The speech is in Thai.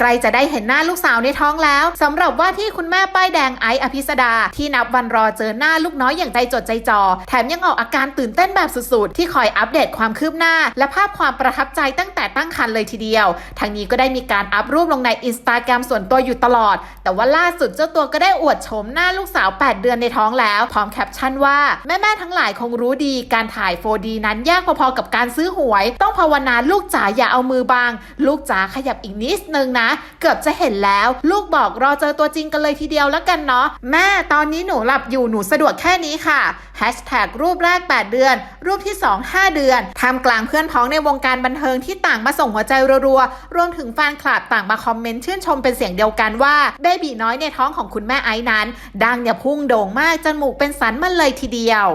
ใกล้จะได้เห็นหน้าลูกสาวในท้องแล้วสำหรับว่าที่คุณแม่ป้ายแดงไอซ์อภิสดา ที่นับวันรอเจอหน้าลูกน้อยอย่างใจจดใจจ่อแถมยังออกอาการตื่นเต้นแบบสุดๆ ที่คอยอัปเดตความคืบหน้า และภาพความประทับใจตั้งแต่ตั้งครรภ์เลยทีเดียวทั้งนี้ก็ได้มีการอัพรูปลงในอินสตาแกรมส่วนตัวอยู่ตลอด แต่ว่าล่าสุดเจ้าตัวก็ได้อวดโฉมหน้าลูกสาว 8 เดือนในท้องแล้ว พร้อมแคปชั่นว่าแม่ๆทั้งหลายคงรู้ดีการถ่าย 4D นั้นยากพอๆกับการซื้อหวย ต้องภาวนาลูกจ๋าอย่าเอามือบังลูกจ๋าขยับอีกนิดนึงนะเกือบจะเห็นแล้ว ลูกบอกรอเจอตัวจริงกันเลยทีเดียวแล้วกันเนาะแม่ตอนนี้หนูหลับอยู่หนูสะดวกแค่นี้ค่ะแฮชแท็กรูปแรก 8 เดือน รูปที่ 2 5 เดือนท่ามกลางเพื่อนพ้องในวงการบันเทิงที่ต่างมาส่งหัวใจรัวๆรวมถึงแฟนคลับต่างมาคอมเมนต์ชื่นชมเป็นเสียงเดียวกันว่าเบบีน้อยในท้องของคุณแม่ไอซ์นั้น ดังเนี่ยพุ่งโด่งมากจมูกเป็นสันมันเลยทีเดียว